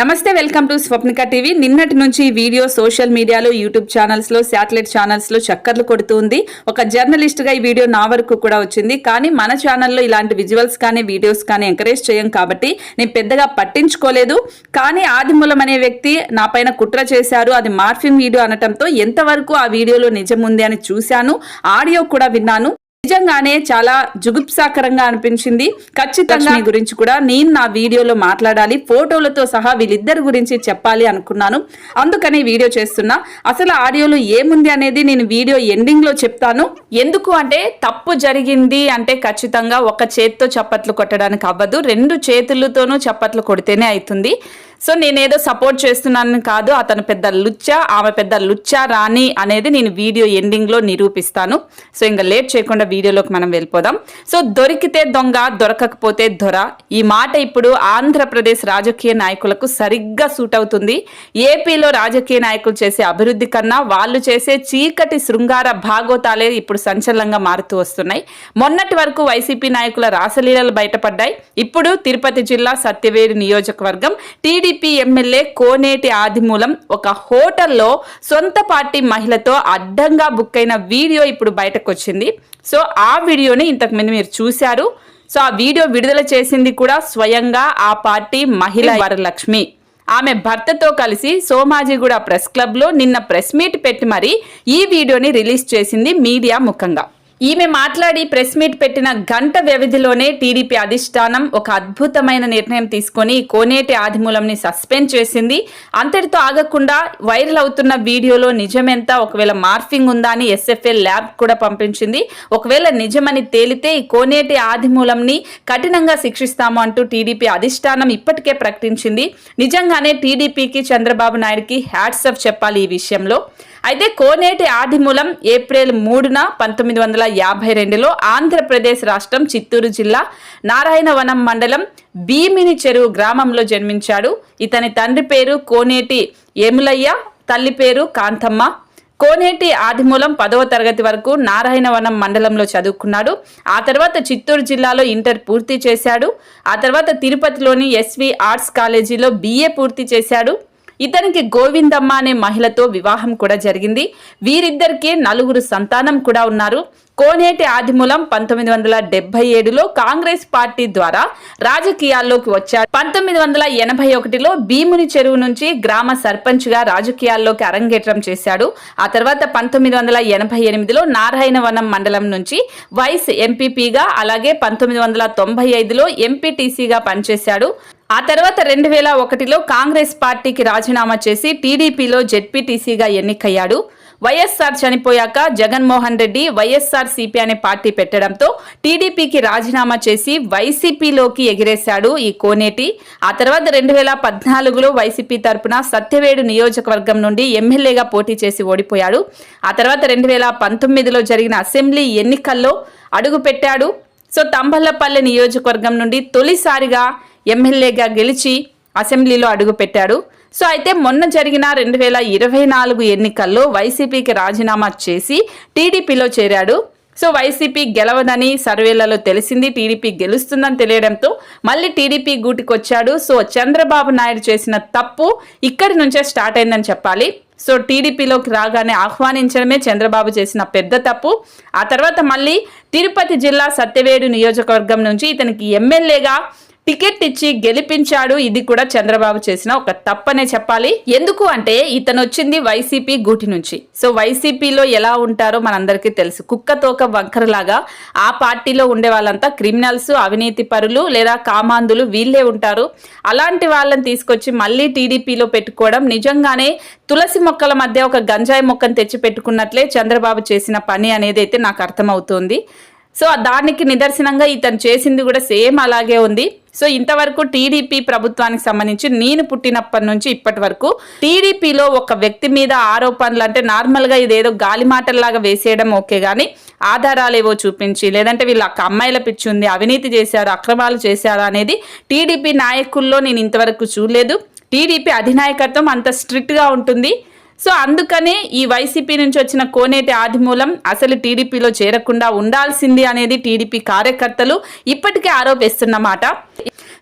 నమస్తే welcome to Swapnika TV. నిన్నటి నుంచి వీడియో సోషల్ మీడియాలో యూట్యూబ్ ఛానల్స్లో శాటిలైట్ ఛానల్స్లో చక్కర్లు కొడుతుంది ఒక జర్నలిస్ట్గా ఈ వీడియో నా వరకు కూడా వచ్చింది. కానీ మన ఛానల్లో ఇలాంటి విజువల్స్ కానీ వీడియోస్ కానీ ఎంకరేజ్ చేయం కాబట్టి నేను పెద్దగా పట్టించుకోలేదు. కానీ ఆదిమూలం అనే వ్యక్తి నా పైన కుట్ర చేశారు. అది మార్ఫింగ్ వీడియో అనటంతో ఎంతవరకు ఆ వీడియోలో నిజం ఉంది అని చూశాను. ఆడియో కూడా విన్నాను. నిజంగానే చాలా జుగుప్సాకరంగా అనిపించింది. ఖచ్చితంగా మీ గురించి కూడా నేను నా వీడియోలో మాట్లాడాలి ఫోటోలతో సహా వీళ్ళిద్దరి గురించి చెప్పాలి అనుకున్నాను. అందుకని వీడియో చేస్తున్నా. అసలు ఆడియోలో ఏముంది అనేది నేను వీడియో ఎండింగ్లో చెప్తాను. ఎందుకు అంటే తప్పు జరిగింది అంటే ఖచ్చితంగా ఒక చేత్తో చప్పట్లు కొట్టడానికి అవ్వదు. రెండు చేతులతోనూ చప్పట్లు కొడితేనే అవుతుంది. సో నేనేదో సపోర్ట్ చేస్తున్నాను కాదు అతను పెద్ద లుచ్చా ఆమె పెద్ద లుచ్చ రాణి అనేది నేను వీడియో ఎండింగ్లో నిరూపిస్తాను. సో ఇంకా లేట్ చేయకుండా వీడియోలోకి మనం వెళ్ళిపోదాం. సో దొరికితే దొంగ దొరకకపోతే దొర. ఈ మాట ఇప్పుడు ఆంధ్రప్రదేశ్ రాజకీయ నాయకులకు సరిగ్గా సూట్ అవుతుంది. ఏపీలో రాజకీయ నాయకులు చేసే అభివృద్ధి కన్నా వాళ్ళు చేసే చీకటి శృంగార భాగోతాలే ఇప్పుడు సంచలనంగా మారుతూ వస్తున్నాయి. మొన్నటి వరకు వైసీపీ నాయకుల రాసలీలలు బయటపడ్డాయి. ఇప్పుడు తిరుపతి జిల్లా సత్యవేడి నియోజకవర్గం TD TDP MLA Koneti Adimulam ఒక హోటల్లో సొంత పార్టీ మహిళతో అడ్డంగా బుక్ అయిన వీడియో ఇప్పుడు బయటకు వచ్చింది సో ఆ వీడియోని ఇంతకు ముందు మీరు చూశారు. సో ఆ వీడియో విడుదల చేసింది కూడా స్వయంగా ఆ పార్టీ మహిళ వరలక్ష్మి. ఆమె భర్తతో కలిసి సోమాజిగూడ ప్రెస్ క్లబ్లో నిన్న ప్రెస్ మీట్ పెట్టి మరి ఈ వీడియోని రిలీజ్ చేసింది మీడియా ముఖంగా. ఈమె మాట్లాడి ప్రెస్ మీట్ పెట్టిన గంట వ్యవధిలోనే టీడీపీ అధిష్టానం ఒక అద్భుతమైన నిర్ణయం తీసుకొని కోనేటి ఆదిమూలంని సస్పెండ్ చేసింది. అంతటితో ఆగకుండా వైరల్ అవుతున్న వీడియోలో నిజమెంత? ఒకవేళ మార్ఫింగ్ ఉందా అని ఎస్ఎఫ్ఎల్ ల్యాబ్ కూడా పంపించింది. ఒకవేళ నిజమని తేలితే ఈ కోనేటి ఆదిమూలంని కఠినంగా శిక్షిస్తాము అంటూ టీడీపీ అధిష్టానం ఇప్పటికే ప్రకటించింది. నిజంగానే టీడీపీకి చంద్రబాబు నాయుడుకి హ్యాట్సప్ చెప్పాలి ఈ విషయంలో. అయితే కోనేటి ఆదిమూలం ఏప్రిల్ మూడున పంతొమ్మిది వందల యాభై రెండులో ఆంధ్రప్రదేశ్ రాష్ట్రం చిత్తూరు జిల్లా నారాయణవనం మండలం భీమిని చెరువు గ్రామంలో జన్మించాడు. ఇతని తండ్రి పేరు కోనేటి ఏములయ్య తల్లి పేరు కాంతమ్మ. కోనేటి ఆదిమూలం పదవ తరగతి వరకు నారాయణవనం మండలంలో చదువుకున్నాడు. ఆ తర్వాత చిత్తూరు జిల్లాలో ఇంటర్ పూర్తి చేశాడు. ఆ తర్వాత తిరుపతిలోని ఎస్వి ఆర్ట్స్ కాలేజీలో బిఏ పూర్తి చేశాడు. ఇతనికి గోవిందమ్మ అనే మహిళతో వివాహం కూడా జరిగింది. వీరిద్దరికీ నలుగురు సంతానం కూడా ఉన్నారు. కోనేటి ఆదిమూలం పంతొమ్మిది వందల డెబ్బై ఏడులో కాంగ్రెస్ పార్టీ ద్వారా రాజకీయాల్లోకి వచ్చాడు పంతొమ్మిది వందల ఎనభై ఒకటిలో భీముని చెరువు నుంచి గ్రామ సర్పంచ్గా రాజకీయాల్లోకి అరంగేట్రం చేశాడు. ఆ తర్వాత పంతొమ్మిది వందల ఎనభై ఎనిమిదిలో నారాయణవనం మండలం నుంచి వైస్ ఎంపీపీగా అలాగే పంతొమ్మిది వందల తొంభై ఐదులో ఎంపీటీసీగా పనిచేశాడు. ఆ తర్వాత రెండు వేల ఒకటిలో కాంగ్రెస్ పార్టీకి రాజీనామా చేసి టీడీపీలో జెడ్పీటీసీగా ఎన్నికయ్యాడు. వైఎస్ఆర్ చనిపోయాక జగన్మోహన్ రెడ్డి వైఎస్ఆర్ సిపి అనే పార్టీ పెట్టడంతో టీడీపీకి రాజీనామా చేసి వైసీపీలోకి ఎగిరేశాడు ఈ కోనేటి. ఆ తర్వాత రెండు వేల పద్నాలుగులో వైసీపీ తరపున సత్యవేడు నియోజకవర్గం నుండి ఎమ్మెల్యేగా పోటీ చేసి ఓడిపోయాడు. ఆ తర్వాత రెండు వేల పంతొమ్మిదిలో జరిగిన అసెంబ్లీ ఎన్నికల్లో అడుగుపెట్టాడు. సో తంబల్లపల్లి నియోజకవర్గం నుండి తొలిసారిగా ఎమ్మెల్యేగా గెలిచి అసెంబ్లీలో అడుగుపెట్టాడు. సో అయితే మొన్న జరిగిన రెండు వేల ఇరవై నాలుగు ఎన్నికల్లో వైసీపీకి రాజీనామా చేసి టీడీపీలో చేరాడు. సో వైసీపీ గెలవదని సర్వేలలో తెలిసింది టీడీపీ గెలుస్తుందని తెలియడంతో మళ్ళీ టీడీపీ గూటికొచ్చాడు. సో చంద్రబాబు నాయుడు చేసిన తప్పు ఇక్కడి నుంచే స్టార్ట్ అయిందని చెప్పాలి. సో టీడీపీలోకి రాగానే ఆహ్వానించడమే చంద్రబాబు చేసిన పెద్ద తప్పు. ఆ తర్వాత మళ్ళీ తిరుపతి జిల్లా సత్యవేడు నియోజకవర్గం నుంచి ఇతనికి ఎమ్మెల్యేగా టికెట్ ఇచ్చి గెలిపించాడు. ఇది కూడా చంద్రబాబు చేసిన ఒక తప్పనే చెప్పాలి. ఎందుకు అంటే ఇతను వచ్చింది వైసీపీ గూటి నుంచి. సో వైసీపీలో ఎలా ఉంటారో మనందరికీ తెలుసు. కుక్కతోక వంకరలాగా ఆ పార్టీలో ఉండే వాళ్ళంతా క్రిమినల్స్ అవినీతి పరులు లేదా కామాందులు వీళ్ళే ఉంటారు. అలాంటి వాళ్ళని తీసుకొచ్చి మళ్ళీ టీడీపీలో పెట్టుకోవడం నిజంగానే తులసి మొక్కల మధ్య ఒక గంజాయి మొక్కను తెచ్చి పెట్టుకున్నట్లే చంద్రబాబు చేసిన పని అనేది అయితే నాకు అర్థమవుతుంది. సో దానికి నిదర్శనంగా ఇతను చేసింది కూడా సేమ్ అలాగే ఉంది. సో ఇంతవరకు టీడీపీ ప్రభుత్వానికి సంబంధించి నేను పుట్టినప్పటి నుంచి ఇప్పటి వరకు టీడీపీలో ఒక వ్యక్తి మీద ఆరోపణలు అంటే నార్మల్గా ఇదేదో గాలి మాటల్లాగా వేసేయడం ఓకే కానీ ఆధారాలు ఏవో చూపించి లేదంటే వీళ్ళు ఒక అమ్మాయిల పిచ్చి ఉంది అవినీతి చేశారు అక్రమాలు చేశారు అనేది టీడీపీ నాయకుల్లో నేను ఇంతవరకు చూడలేదు. టీడీపీ అధినాయకత్వం అంత స్ట్రిక్ట్గా ఉంటుంది. సో అందుకనే ఈ వైసీపీ నుంచి వచ్చిన కోనేటి ఆదిమూలం అసలు టీడీపీలో చేరకుండా ఉండాల్సింది అనేది టీడీపీ కార్యకర్తలు ఇప్పటికే ఆరోపిస్తున్నమాట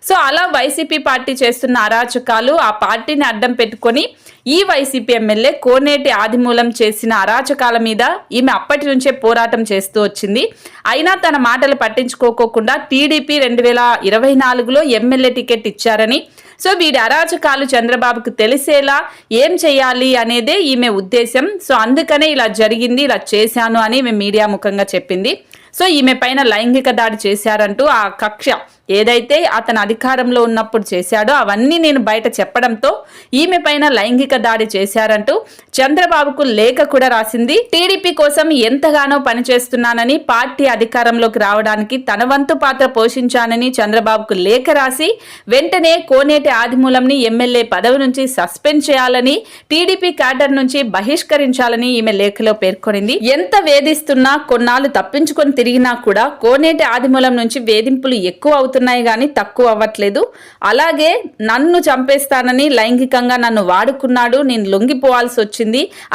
సో అలా వైసీపీ పార్టీ చేస్తున్న అరాచకాలు ఆ పార్టీని అడ్డం పెట్టుకొని ఈ వైసీపీ ఎమ్మెల్యే కోనేటి ఆదిమూలం చేసిన అరాచకాల మీద ఈమె అప్పటి నుంచే పోరాటం చేస్తూ వచ్చింది. అయినా తన మాటలు పట్టించుకోకోకుండా టీడీపీ రెండు వేల ఇరవై నాలుగులో ఎమ్మెల్యే టికెట్ ఇచ్చారని సో వీడి అరాచకాలు చంద్రబాబుకు తెలిసేలా ఏం చేయాలి అనేదే ఈమె ఉద్దేశం. సో అందుకనే ఇలా జరిగింది ఇలా చేశాను అని ఈమె మీడియా ముఖంగా చెప్పింది. సో ఈమె పైన లైంగిక దాడి చేశారంటూ ఆ కక్ష ఏదైతే అతను అధికారంలో ఉన్నప్పుడు చేశాడో అవన్నీ నేను బయట చెప్పడంతో ఈమె పైన లైంగిక దాడి చేశారంటూ చంద్రబాబుకు లేఖ కూడా రాసింది. టీడీపీ కోసం ఎంతగానో పనిచేస్తున్నానని పార్టీ అధికారంలోకి రావడానికి తన వంతు పాత్ర పోషించానని చంద్రబాబుకు లేఖ రాసి వెంటనే కోనేటి ఆదిమూలంని ఎమ్మెల్యే పదవి నుంచి సస్పెండ్ చేయాలని టీడీపీ క్యాడర్ నుంచి బహిష్కరించాలని ఈమె లేఖలో పేర్కొనింది. ఎంత వేధిస్తున్నా కొన్నాళ్ళు తప్పించుకొని తిరిగినా కూడా కోనేటి ఆదిమూలం నుంచి వేధింపులు ఎక్కువ అవుతున్నాయి కానీ తక్కువ అవ్వట్లేదు. అలాగే నన్ను చంపేస్తానని లైంగికంగా నన్ను వాడుకున్నాడు నేను లొంగిపోవాల్సి వచ్చింది.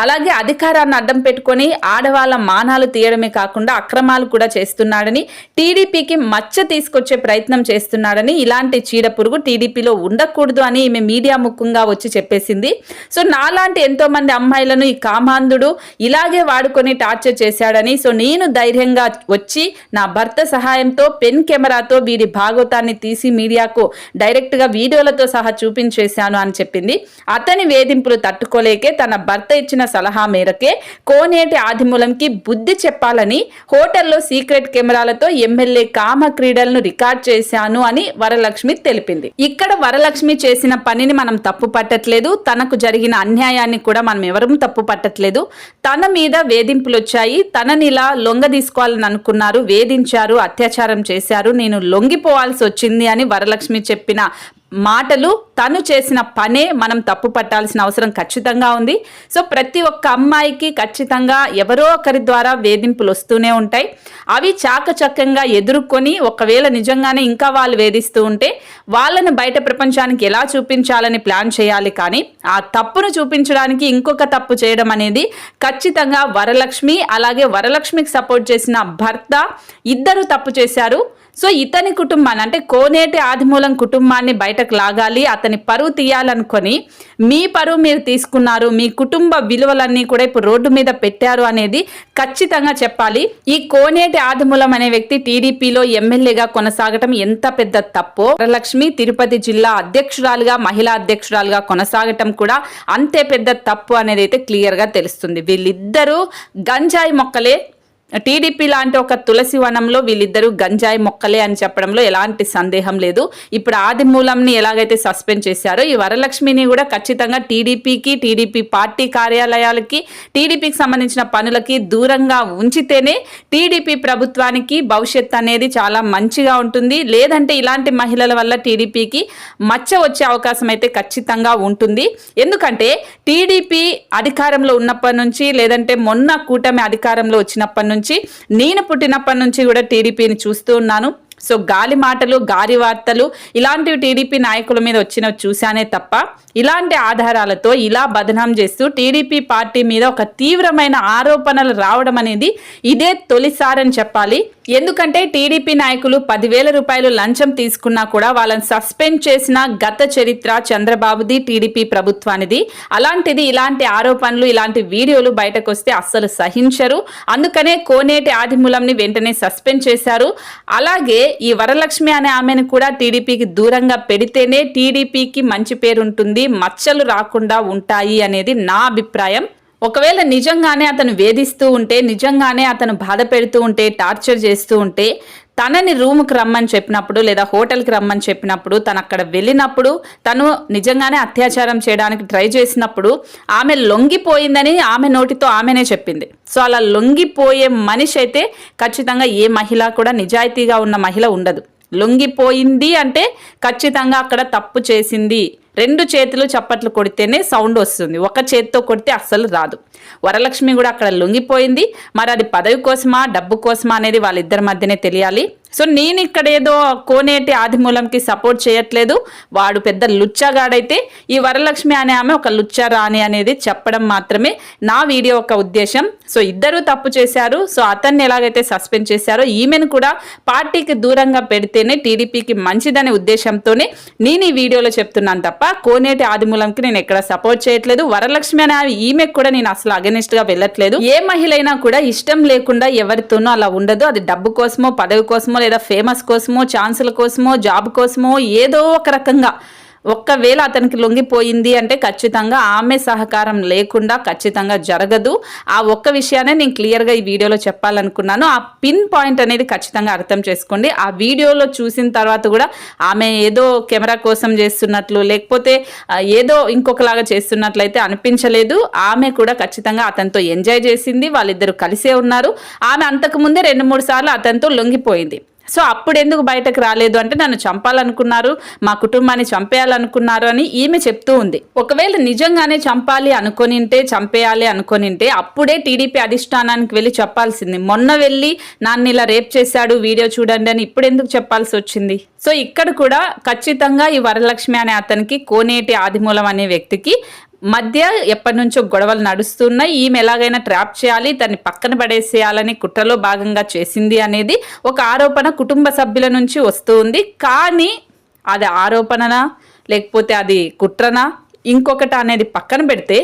అలాగే అధికారాన్ని అడ్డం పెట్టుకొని ఆడవాళ్ళ మానాలు తీయడమే కాకుండా అక్రమాలు కూడా చేస్తున్నాడని టీడీపీకి మచ్చ తీసుకొచ్చే ప్రయత్నం చేస్తున్నాడని ఇలాంటి చీడ పురుగు టీడీపీలో ఉండకూడదు అని ఈమె మీడియా ముఖంగా వచ్చి చెప్పేసింది. సో నాలాంటి ఎంతో మంది అమ్మాయిలను ఈ కామాంధుడు ఇలాగే వాడుకొని టార్చర్ చేశాడని సో నేను ధైర్యంగా వచ్చి నా భర్త సహాయంతో పెన్ కెమెరాతో వీరి భాగవతాన్ని తీసి మీడియాకు డైరెక్ట్గా వీడియోలతో సహా చూపించేశాను అని చెప్పింది. అతని వేధింపులు తట్టుకోలేకే తన భర్త ఇచ్చిన సలహా మేరకే కోనేటి ఆదిమూలంకి బుద్ధి చెప్పాలని హోటల్లో సీక్రెట్ కెమెరాలతో ఎమ్మెల్యే కామ క్రీడలను రికార్డ్ చేశాను అని వరలక్ష్మి తెలిపింది. ఇక్కడ వరలక్ష్మి చేసిన పనిని మనం తప్పు పట్టట్లేదు. తనకు జరిగిన అన్యాయాన్ని కూడా మనం ఎవరూ తప్పు పట్టట్లేదు. తన మీద వేధింపులు వచ్చాయి తననిలా లొంగ తీసుకోవాలని అనుకున్నారు. వేధించారు అత్యాచారం చేశారు. నేను లొంగిపోవాల్సి వచ్చింది అని వరలక్ష్మి చెప్పిన మాటలు తను చేసిన పనే మనం తప్పు పట్టాల్సిన అవసరం ఖచ్చితంగా ఉంది. సో ప్రతి ఒక్క అమ్మాయికి ఖచ్చితంగా ఎవరో ఒకరి ద్వారా వేధింపులు వస్తూనే ఉంటాయి. అవి చాకచక్యంగా ఎదుర్కొని ఒకవేళ నిజంగానే ఇంకా వాళ్ళు వేధిస్తూ ఉంటే వాళ్ళని బయట ప్రపంచానికి ఎలా చూపించాలని ప్లాన్ చేయాలి కానీ ఆ తప్పును చూపించడానికి ఇంకొక తప్పు చేయడం అనేది ఖచ్చితంగా వరలక్ష్మి అలాగే వరలక్ష్మికి సపోర్ట్ చేసిన భర్త ఇద్దరు తప్పు చేశారు. సో ఇతని కుటుంబాన్ని అంటే కోనేటి ఆదిమూలం కుటుంబాన్ని బయటకు లాగాలి అతని పరువు తీయాలనుకొని మీ పరువు మీరు తీసుకున్నారు మీ కుటుంబ విలువలన్నీ కూడా ఇప్పుడు రోడ్డు మీద పెట్టారు అనేది ఖచ్చితంగా చెప్పాలి. ఈ కోనేటి ఆదిమూలం అనే వ్యక్తి టీడీపీలో ఎమ్మెల్యేగా కొనసాగటం ఎంత పెద్ద తప్పో వరలక్ష్మి తిరుపతి జిల్లా అధ్యక్షురాలుగా మహిళా అధ్యక్షురాలుగా కొనసాగటం కూడా అంతే పెద్ద తప్పు అనేది అయితే క్లియర్గా తెలుస్తుంది. వీళ్ళిద్దరూ గంజాయి మొక్కలే టీడీపీ లాంటి ఒక తులసి వనంలో వీళ్ళిద్దరూ గంజాయి మొక్కలే అని చెప్పడంలో ఎలాంటి సందేహం లేదు. ఇప్పుడు ఆది మూలంని ఎలాగైతే సస్పెండ్ చేశారో ఈ వరలక్ష్మిని కూడా ఖచ్చితంగా టీడీపీకి టీడీపీ పార్టీ కార్యాలయాలకి టీడీపీకి సంబంధించిన పనులకి దూరంగా ఉంచితేనే టీడీపీ ప్రభుత్వానికి భవిష్యత్ అనేది చాలా మంచిగా ఉంటుంది. లేదంటే ఇలాంటి మహిళల వల్ల టీడీపీకి మచ్చ వచ్చే అవకాశం అయితే ఖచ్చితంగా ఉంటుంది. ఎందుకంటే టీడీపీ అధికారంలో ఉన్నప్పటి నుంచి లేదంటే మొన్న కూటమి అధికారంలో వచ్చినప్పటి నుంచి నుంచి నేను పుట్టినప్పటి నుంచి కూడా టీడీపీని చూస్తూ ఉన్నాను. సో గాలి మాటలు గాలి వార్తలు ఇలాంటివి టీడీపీ నాయకుల మీద వచ్చినవి చూశానే తప్ప ఇలాంటి ఆధారాలతో ఇలా బదనాం చేస్తూ టీడీపీ పార్టీ మీద ఒక తీవ్రమైన ఆరోపణలు రావడం అనేది ఇదే తొలిసారని చెప్పాలి. ఎందుకంటే టీడీపీ నాయకులు పదివేల రూపాయలు లంచం తీసుకున్నా కూడా వాళ్ళని సస్పెండ్ చేసిన గత చరిత్ర చంద్రబాబుది టీడీపీ ప్రభుత్వానిది. అలాంటిది ఇలాంటి ఆరోపణలు ఇలాంటి వీడియోలు బయటకు వస్తే అస్సలు సహించరు. అందుకనే కోనేటి ఆదిమూలంని వెంటనే సస్పెండ్ చేశారు. అలాగే ఈ వరలక్ష్మి అనే ఆమెను కూడా టీడీపీకి దూరంగా పెడితేనే టీడీపీకి మంచి పేరు ఉంటుంది మచ్చలు రాకుండా ఉంటాయి అనేది నా అభిప్రాయం. ఒకవేళ నిజంగానే అతను వేధిస్తూ ఉంటే నిజంగానే అతను బాధ పెడుతూ ఉంటే టార్చర్ చేస్తూ ఉంటే తనని రూమ్కి రమ్మని చెప్పినప్పుడు లేదా హోటల్కి రమ్మని చెప్పినప్పుడు తను అక్కడ వెళ్ళినప్పుడు తను నిజంగానే అత్యాచారం చేయడానికి ట్రై చేసినప్పుడు ఆమె లొంగిపోయిందని ఆమె నోటితో ఆమెనే చెప్పింది. సో అలా లొంగిపోయే మనిషి అయితే ఖచ్చితంగా ఏ మహిళ కూడా నిజాయితీగా ఉన్న మహిళ ఉండదు. లొంగిపోయింది అంటే ఖచ్చితంగా అక్కడ తప్పు చేసింది. రెండు చేతులు చప్పట్లు కొడితేనే సౌండ్ వస్తుంది. ఒక చేతితో కొడితే అస్సలు రాదు. వరలక్ష్మి కూడా అక్కడ లొంగిపోయింది. మరి అది పదవి కోసమా డబ్బు కోసమా అనేది వాళ్ళిద్దరి మధ్యనే తెలియాలి. సో నేను ఇక్కడ ఏదో కోనేటి ఆదిమూలంకి సపోర్ట్ చేయట్లేదు. వాడు పెద్ద లుచ్చగాడైతే ఈ వరలక్ష్మి అనే ఆమె ఒక లుచ్చ రాణి అనేది చెప్పడం మాత్రమే నా వీడియో యొక్క ఉద్దేశం. సో ఇద్దరు తప్పు చేశారు. సో అతన్ని ఎలాగైతే సస్పెండ్ చేశారో ఈమెను కూడా పార్టీకి దూరంగా పెడితేనే టీడీపీకి మంచిదనే ఉద్దేశంతోనే నేను ఈ వీడియోలో చెప్తున్నాను తప్ప కోనేటి ఆదిమూలంకి నేను ఎక్కడ సపోర్ట్ చేయట్లేదు. వరలక్ష్మి అనే ఈమెకు కూడా నేను అసలు అగెనిస్ట్గా వెళ్ళట్లేదు. ఏ మహిళ అయినా కూడా ఇష్టం లేకుండా ఎవరితోనూ అలా ఉండదు. అది డబ్బు కోసమో పదవి కోసమో లేదా ఫేమస్ కోసమో ఛాన్సుల కోసమో జాబ్ కోసమో ఏదో ఒక రకంగా ఒక్కవేళ అతనికి లొంగిపోయింది అంటే ఖచ్చితంగా ఆమె సహకారం లేకుండా ఖచ్చితంగా జరగదు. ఆ ఒక్క విషయాన్ని నేను క్లియర్గా ఈ వీడియోలో చెప్పాలనుకున్నాను. ఆ పిన్ పాయింట్ అనేది ఖచ్చితంగా అర్థం చేసుకోండి. ఆ వీడియోలో చూసిన తర్వాత కూడా ఆమె ఏదో కెమెరా కోసం చేస్తున్నట్లు లేకపోతే ఏదో ఇంకొకలాగా చేస్తున్నట్లయితే అనిపించలేదు. ఆమె కూడా ఖచ్చితంగా అతనితో ఎంజాయ్ చేసింది. వాళ్ళిద్దరు కలిసే ఉన్నారు. ఆమె అంతకు ముందే రెండు మూడు సార్లు అతనితో లొంగిపోయింది. సో అప్పుడు ఎందుకు బయటకు రాలేదు అంటే నన్ను చంపాలనుకున్నారు మా కుటుంబాన్ని చంపేయాలనుకున్నారు అని ఈమె చెప్తూ ఉంది. ఒకవేళ నిజంగానే చంపాలి అనుకొనింటే చంపేయాలి అనుకొనింటే అప్పుడే టీడీపీ అధిష్టానానికి వెళ్ళి చెప్పాల్సింది. మొన్న వెళ్ళి నన్ను ఇలా రేప్ చేశాడు వీడియో చూడండి అని ఇప్పుడు ఎందుకు చెప్పాల్సి వచ్చింది? సో ఇక్కడ కూడా ఖచ్చితంగా ఈ వరలక్ష్మి అనే అతనికి కోనేటి ఆదిమూలం అనే వ్యక్తికి మధ్య ఎప్పటి నుంచో గొడవలు నడుస్తున్నాయి. ఈమె ఎలాగైనా ట్రాప్ చేయాలి దాన్ని పక్కన పడేసేయాలని కుట్రలో భాగంగా చేసింది అనేది ఒక ఆరోపణ కుటుంబ సభ్యుల నుంచి వస్తుంది. కానీ అది ఆరోపణనా? లేకపోతే అది కుట్రనా? ఇంకొకటి అనేది పక్కన పెడితే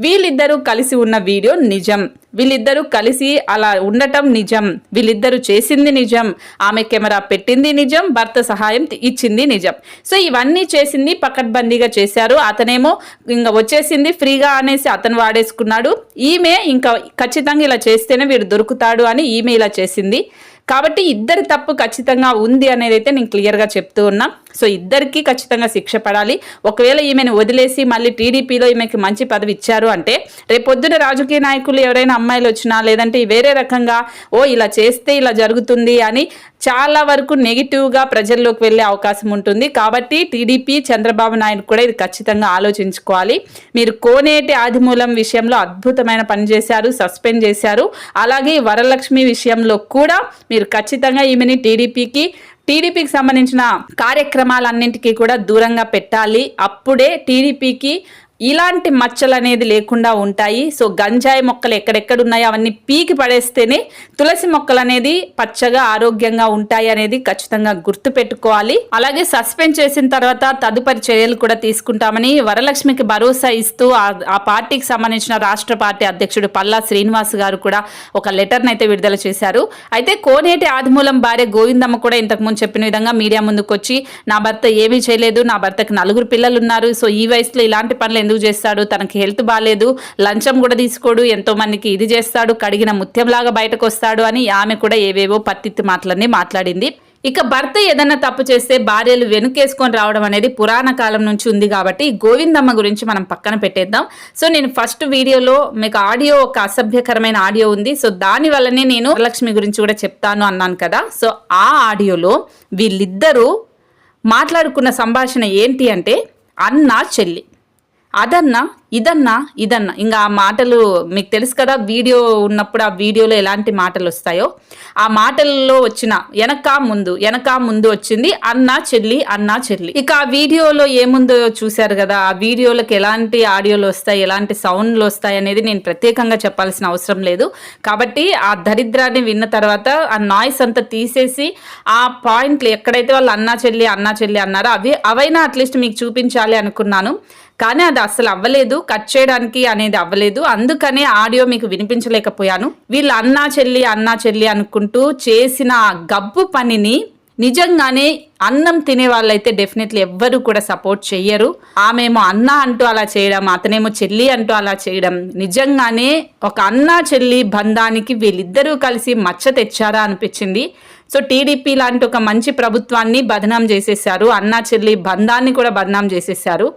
వీళ్ళిద్దరూ కలిసి ఉన్న వీడియో నిజం. వీళ్ళిద్దరూ కలిసి అలా ఉండటం నిజం. వీళ్ళిద్దరూ చేసింది నిజం. ఆమె కెమెరా పెట్టింది నిజం. భర్త సహాయం ఇచ్చింది నిజం. సో ఇవన్నీ చేసింది పకడ్బందీగా చేశారు. అతనేమో ఇంకా వచ్చేసింది ఫ్రీగా అనేసి అతను వాడేసుకున్నాడు. ఈమె ఇంకా ఖచ్చితంగా ఇలా చేస్తేనే వీడు దొరుకుతాడు అని ఈమె ఇలా చేసింది. కాబట్టి ఇద్దరి తప్పు ఖచ్చితంగా ఉంది అనేది అయితే నేను క్లియర్గా చెప్తూ ఉన్నా. సో ఇద్దరికి ఖచ్చితంగా శిక్ష పడాలి. ఒకవేళ ఈమెను వదిలేసి మళ్ళీ టీడీపీలో ఈమెకి మంచి పదవి ఇచ్చారు అంటే రేపొద్దున రాజకీయ నాయకులు ఎవరైనా అమ్మాయిలు వచ్చినా లేదంటే వేరే రకంగా ఓ ఇలా చేస్తే ఇలా జరుగుతుంది అని చాలా వరకు నెగిటివ్గా ప్రజల్లోకి వెళ్ళే అవకాశం ఉంటుంది. కాబట్టి టీడీపీ చంద్రబాబు నాయుడు కూడా ఇది ఖచ్చితంగా ఆలోచించుకోవాలి. మీరు కోనేటి ఆదిమూలం విషయంలో అద్భుతమైన పని చేశారు సస్పెండ్ చేశారు. అలాగే వరలక్ష్మి విషయంలో కూడా మీరు ఖచ్చితంగా ఈమెని టీడీపీకి టీడీపీకి సంబంధించిన కార్యక్రమాలన్నింటికీ కూడా దూరంగా పెట్టాలి. అప్పుడే టీడీపీకి ఇలాంటి మచ్చలు అనేది లేకుండా ఉంటాయి. సో గంజాయి మొక్కలు ఎక్కడెక్కడ ఉన్నాయో అవన్నీ పీకి పడేస్తేనే తులసి మొక్కలు అనేది పచ్చగా ఆరోగ్యంగా ఉంటాయి అనేది ఖచ్చితంగా గుర్తు పెట్టుకోవాలి. అలాగే సస్పెండ్ చేసిన తర్వాత తదుపరి చర్యలు కూడా తీసుకుంటామని వరలక్ష్మికి భరోసా ఇస్తూ ఆ- పార్టీకి సంబంధించిన రాష్ట్ర పార్టీ అధ్యక్షుడు పల్లా శ్రీనివాస్ గారు కూడా ఒక లెటర్ని అయితే విడుదల చేశారు. అయితే కోనేటి ఆదిమూలం భార్య గోవిందమ్మ కూడా ఇంతకుముందు చెప్పిన విధంగా మీడియా ముందుకు వచ్చి నా భర్త ఏమీ చేయలేదు. నా భర్తకు నలుగురు పిల్లలు ఉన్నారు సో ఈ వయసులో ఇలాంటి పనులు ఎందుకు చేస్తాడు? తనకి హెల్త్ బాగాలేదు లంచం కూడా తీసుకోడు ఎంతో మందికి ఇది చేస్తాడు కడిగిన ముత్యంలాగా బయటకు వస్తాడు అని ఆమె కూడా ఏవేవో పత్తిత్తి మాటలన్నీ మాట్లాడింది. ఇక భర్త ఏదైనా తప్పు చేస్తే భార్యలు వెనుకేసుకొని రావడం అనేది పురాణ కాలం నుంచి ఉంది కాబట్టి గోవిందమ్మ గురించి మనం పక్కన పెట్టేద్దాం. సో నేను ఫస్ట్ వీడియోలో మీకు ఆడియో ఒక అసభ్యకరమైన ఆడియో ఉంది. సో దాని వల్లనే నేను వరలక్ష్మి గురించి కూడా చెప్తాను అన్నాను కదా. సో ఆ ఆడియోలో వీళ్ళిద్దరూ మాట్లాడుకున్న సంభాషణ ఏంటి అంటే అన్న చెల్లి. అదన్నా ఇదన్నా ఇదన్నా. ఇంకా ఆ మాటలు మీకు తెలుసు కదా వీడియో ఉన్నప్పుడు ఆ వీడియోలో ఎలాంటి మాటలు వస్తాయో? ఆ మాటల్లో వచ్చిన వెనక ముందు వెనక ముందు వచ్చింది అన్న చెల్లి అన్న చెల్లి ఇక ఆ వీడియోలో ఏముందో చూశారు కదా ఆ వీడియోలకు ఎలాంటి ఆడియోలు వస్తాయి ఎలాంటి సౌండ్లు వస్తాయి అనేది నేను ప్రత్యేకంగా చెప్పాల్సిన అవసరం లేదు. కాబట్టి ఆ దరిద్రాన్ని విన్న తర్వాత ఆ నాయిస్ అంతా తీసేసి ఆ పాయింట్లు ఎక్కడైతే వాళ్ళు అన్నా చెల్లి అన్నా చెల్లి అన్నారో అవి అవైనా అట్లీస్ట్ మీకు చూపించాలి అనుకున్నాను. కానీ అది అసలు అవ్వలేదు కట్ చేయడానికి అనేది అవ్వలేదు. అందుకనే ఆడియో మీకు వినిపించలేకపోయాను. వీళ్ళు అన్నా చెల్లి అన్నా చెల్లి అనుకుంటూ చేసిన గబ్బు పనిని నిజంగానే అన్నం తినే వాళ్ళైతే డెఫినెట్లీ ఎవ్వరు కూడా సపోర్ట్ చెయ్యరు. ఆమెమో అన్న అంటూ అలా చేయడం అతనేమో చెల్లి అంటూ అలా చేయడం నిజంగానే ఒక అన్న చెల్లి బంధానికి వీళ్ళిద్దరూ కలిసి మచ్చ తెచ్చారా అనిపించింది. సో టీడీపీ లాంటి ఒక మంచి ప్రభుత్వాన్ని బదనాం చేసేసారు అన్నా చెల్లి బంధాన్ని కూడా బదనాం చేసేసారు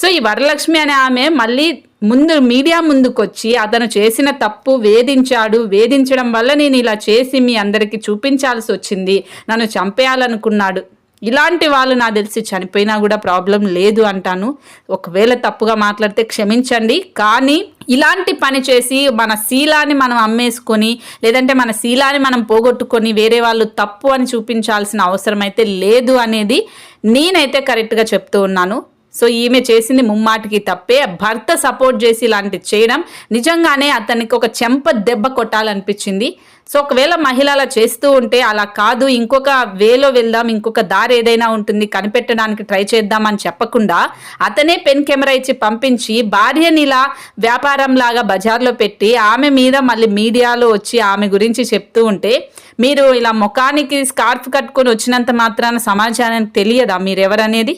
సో ఈ వరలక్ష్మి అనే ఆమె మళ్ళీ ముందు మీడియా ముందుకొచ్చి అతను చేసిన తప్పు వేధించాడు. వేధించడం వల్ల నేను ఇలా చేసి మీ అందరికీ చూపించాల్సి వచ్చింది. నన్ను చంపేయాలనుకున్నాడు. ఇలాంటి వాళ్ళు నాకు తెలిసి చనిపోయినా కూడా ప్రాబ్లం లేదు అంటాను. ఒకవేళ తప్పుగా మాట్లాడితే క్షమించండి. కానీ ఇలాంటి పని చేసి మన శీలాన్ని మనం అమ్మేసుకొని లేదంటే మన శీలాన్ని మనం పోగొట్టుకొని వేరే వాళ్ళు తప్పు అని చూపించాల్సిన అవసరం అయితే లేదు అనేది నేనైతే కరెక్ట్గా చెప్తూ ఉన్నాను. సో ఈమె చేసింది ముమ్మాటికి తప్పే. భర్త సపోర్ట్ చేసి ఇలాంటి చేయడం నిజంగానే అతనికి ఒక చెంప దెబ్బ కొట్టాలనిపించింది. సో ఒకవేళ మహిళ అలా చేస్తూ ఉంటే అలా కాదు ఇంకొక వేలో వెళ్దాం ఇంకొక దారి ఏదైనా ఉంటుంది కనిపెట్టడానికి ట్రై చేద్దాం అని చెప్పకుండా అతనే పెన్ కెమెరా ఇచ్చి పంపించి భార్యని ఇలా వ్యాపారం లాగా బజార్లో పెట్టి ఆమె మీద మళ్ళీ మీడియాలో వచ్చి ఆమె గురించి చెప్తూ ఉంటే మీరు ఇలా ముఖానికి స్కార్ఫ్ కట్టుకొని వచ్చినంత మాత్రాన సమాచారానికి తెలియదా మీరెవరనేది?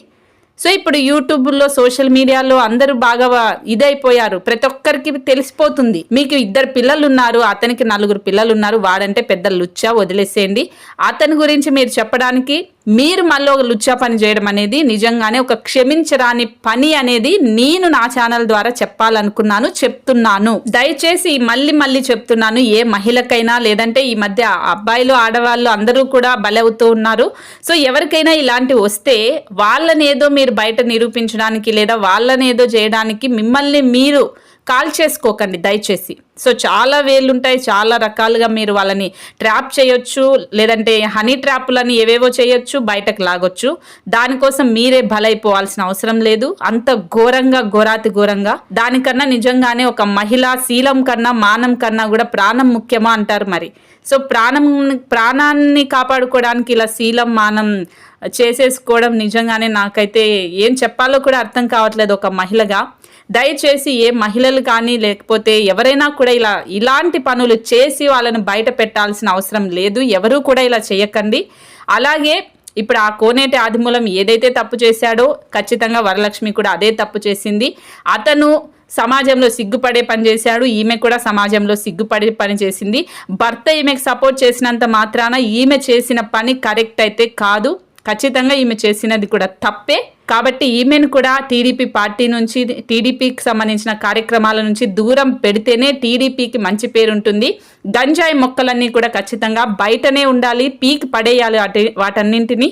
సో ఇప్పుడు యూట్యూబ్లో సోషల్ మీడియాలో అందరూ బాగా ఇదైపోయారు. ప్రతి ఒక్కరికి తెలిసిపోతుంది. మీకు ఇద్దరు పిల్లలు ఉన్నారు అతనికి నలుగురు పిల్లలు ఉన్నారు వాడంటే పెద్ద లుచ్చా వదిలేసేయండి. అతని గురించి మీరు చెప్పడానికి మీరు మళ్ళీ ఒక లుచ్చా పని చేయడం అనేది నిజంగానే ఒక క్షమించరాని పని అనేది నేను నా ఛానల్ ద్వారా చెప్పాలనుకున్నాను చెప్తున్నాను. దయచేసి మళ్ళీ మళ్ళీ చెప్తున్నాను ఏ మహిళకైనా లేదంటే ఈ మధ్య అబ్బాయిలు ఆడవాళ్ళు అందరూ కూడా బలవుతూ ఉన్నారు. సో ఎవరికైనా ఇలాంటివి వస్తే వాళ్ళని ఏదో మీరు బయట నిరూపించడానికి లేదా వాళ్ళని ఏదో చేయడానికి మిమ్మల్ని మీరు కాల్ చేసుకోకండి దయచేసి. సో చాలా వేళ్ళు ఉంటాయి చాలా రకాలుగా మీరు వాళ్ళని ట్రాప్ చేయొచ్చు లేదంటే హనీ ట్రాప్లని ఏవేవో చేయొచ్చు బయటకు లాగొచ్చు. దానికోసం మీరే బలైపోవాల్సిన అవసరం లేదు. అంత ఘోరంగా ఘోరాతి ఘోరంగా. దానికన్నా నిజంగానే ఒక మహిళ శీలం కన్నా మానం కన్నా కూడా ప్రాణం ముఖ్యమా అంటారు మరి. సో ప్రాణం ప్రాణాన్ని కాపాడుకోవడానికి ఇలా శీలం మానం చేసేసుకోవడం నిజంగానే నాకైతే ఏం చెప్పాలో కూడా అర్థం కావట్లేదు ఒక మహిళగా. దయచేసి ఏ మహిళలు కానీ లేకపోతే ఎవరైనా కూడా ఇలా ఇలాంటి పనులు చేసి వాళ్ళని బయట పెట్టాల్సిన అవసరం లేదు. ఎవరూ కూడా ఇలా చేయకండి. అలాగే ఇప్పుడు ఆ కోనేటి ఆదిమూలం ఏదైతే తప్పు చేశాడో ఖచ్చితంగా వరలక్ష్మి కూడా అదే తప్పు చేసింది. అతను సమాజంలో సిగ్గుపడే పని చేశాడు. ఈమె కూడా సమాజంలో సిగ్గుపడే పని చేసింది. భర్త ఈమెకు సపోర్ట్ చేసినంత మాత్రాన ఈమె చేసిన పని కరెక్ట్ అయితే కాదు. ఖచ్చితంగా ఈమె చేసినది కూడా తప్పే. కాబట్టి ఈమెను కూడా టీడీపీ పార్టీ నుంచి టీడీపీకి సంబంధించిన కార్యక్రమాల నుంచి దూరం పెడితేనే టీడీపీకి మంచి పేరు ఉంటుంది. గంజాయి మొక్కలన్నీ కూడా ఖచ్చితంగా బయటనే ఉండాలి పీక్ పడేయాలి వాటి వాటన్నింటినీ.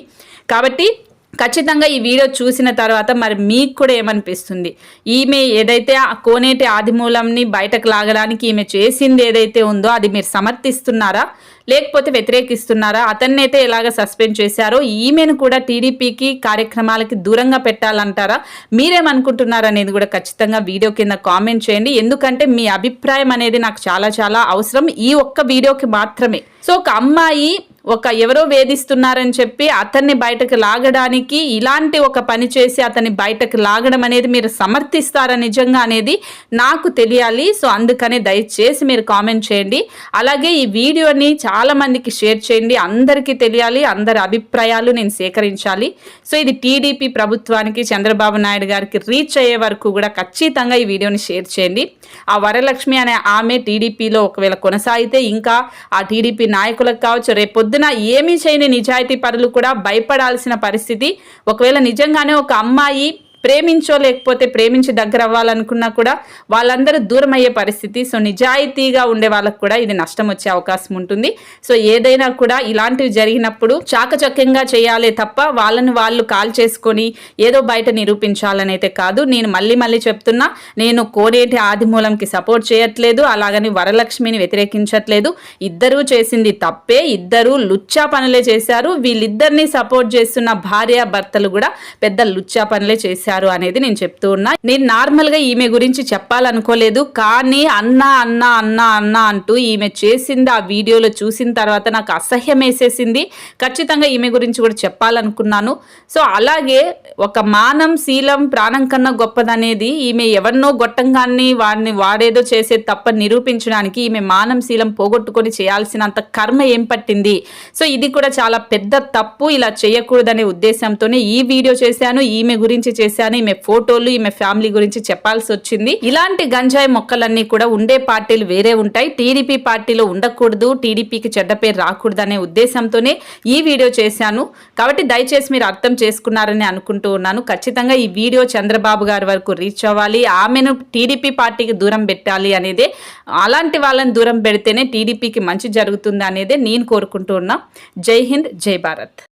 కాబట్టి ఖచ్చితంగా ఈ వీడియో చూసిన తర్వాత మరి మీకు కూడా ఏమనిపిస్తుంది? ఈమె ఏదైతే ఆ కోనేటి ఆదిమూలంని బయటకు లాగడానికి ఈమె చేసింది ఏదైతే ఉందో అది మీరు సమర్థిస్తున్నారా? లేకపోతే వ్యతిరేకిస్తున్నారా? అతన్ని అయితే ఎలాగ సస్పెండ్ చేశారో ఈమెను కూడా టీడీపీకి కార్యక్రమాలకి దూరంగా పెట్టాలంటారా? మీరేమనుకుంటున్నారు అనేది కూడా ఖచ్చితంగా వీడియో కింద కామెంట్ చేయండి. ఎందుకంటే మీ అభిప్రాయం అనేది నాకు చాలా చాలా అవసరం. ఈ ఒక్క వీడియోకి మాత్రమే. సో ఒక అమ్మాయి ఒక ఎవరో వేధిస్తున్నారని చెప్పి అతన్ని బయటకు లాగడానికి ఇలాంటి ఒక పని చేసి అతన్ని బయటకు లాగడం అనేది మీరు సమర్థిస్తారా నిజంగా అనేది నాకు తెలియాలి. సో అందుకనే దయచేసి మీరు కామెంట్ చేయండి. అలాగే ఈ వీడియోని చాలా మందికి షేర్ చేయండి. అందరికీ తెలియాలి అందరి అభిప్రాయాలు నేను సేకరించాలి. సో ఇది టీడీపీ ప్రభుత్వానికి చంద్రబాబు నాయుడు గారికి రీచ్ అయ్యే వరకు కూడా ఖచ్చితంగా ఈ వీడియోని షేర్ చేయండి. ఆ వరలక్ష్మి అనే ఆమె టీడీపీలో ఒకవేళ కొనసాగితే ఇంకా ఆ టీడీపీ నాయకులకు కావచ్చు రేపొద్దు పొద్దున ఏమీ చేయని నిజాయితీ పరులు కూడా భయపడాల్సిన పరిస్థితి. ఒకవేళ నిజంగానే ఒక అమ్మాయి ప్రేమించో లేకపోతే ప్రేమించి దగ్గర అవ్వాలనుకున్నా కూడా వాళ్ళందరూ దూరం అయ్యే పరిస్థితి. సో నిజాయితీగా ఉండే వాళ్ళకు కూడా ఇది నష్టం వచ్చే అవకాశం ఉంటుంది. సో ఏదైనా కూడా ఇలాంటివి జరిగినప్పుడు చాకచక్యంగా చేయాలి తప్ప వాళ్ళని వాళ్ళు కాల్ చేసుకొని ఏదో బయట నిరూపించాలని అయితే కాదు. నేను మళ్ళీ మళ్ళీ చెప్తున్నా నేను కోనేటి ఆదిమూలంకి సపోర్ట్ చేయట్లేదు అలాగని వరలక్ష్మిని వ్యతిరేకించట్లేదు. ఇద్దరూ చేసింది తప్పే ఇద్దరు లుచ్చా పనులే చేశారు. వీళ్ళిద్దరిని సపోర్ట్ చేస్తున్న భార్య భర్తలు కూడా పెద్ద లుచ్చా పనులే చేశారు. చేశారు అనేది నేను చెప్తూ ఉన్నా. నేను నార్మల్గా ఈమె గురించి చెప్పాలనుకోలేదు. కానీ అన్న అన్న అన్న అన్న అంటూ ఈమె చేసింది ఆ వీడియోలో చూసిన తర్వాత నాకు అసహ్యం వేసేసింది. ఖచ్చితంగా ఈమె గురించి కూడా చెప్పాలనుకున్నాను. సో అలాగే ఒక మానం శీలం ప్రాణం కన్నా గొప్పదనేది ఈమె ఎవరినో గొట్టంగాన్ని వాడిని వాడేదో చేసే తప్ప నిరూపించడానికి ఈమె మానం శీలం పోగొట్టుకొని చేయాల్సినంత కర్మ ఏం పట్టింది? సో ఇది కూడా చాలా పెద్ద తప్పు. ఇలా చేయకూడదనే ఉద్దేశంతోనే ఈ వీడియో చేశాను. ఈమె గురించి చేశాను చేశాను. ఈమె ఫోటోలు ఈమె ఫ్యామిలీ గురించి చెప్పాల్సి వచ్చింది. ఇలాంటి గంజాయి మొక్కలన్నీ కూడా ఉండే పార్టీలు వేరే ఉంటాయి. టీడీపీ పార్టీలో ఉండకూడదు టీడీపీకి చెడ్డ పేరు రాకూడదు అనే ఉద్దేశంతోనే ఈ వీడియో చేశాను. కాబట్టి దయచేసి మీరు అర్థం చేసుకున్నారని అనుకుంటూ ఉన్నాను. ఖచ్చితంగా ఈ వీడియో చంద్రబాబు గారి వరకు రీచ్ అవ్వాలి. ఆమెను టీడీపీ పార్టీకి దూరం పెట్టాలి అనేదే అలాంటి వాళ్ళని దూరం పెడితేనే టీడీపీకి మంచి జరుగుతుంది అనేదే నేను కోరుకుంటూ ఉన్నా. జై హింద్ జై భారత్.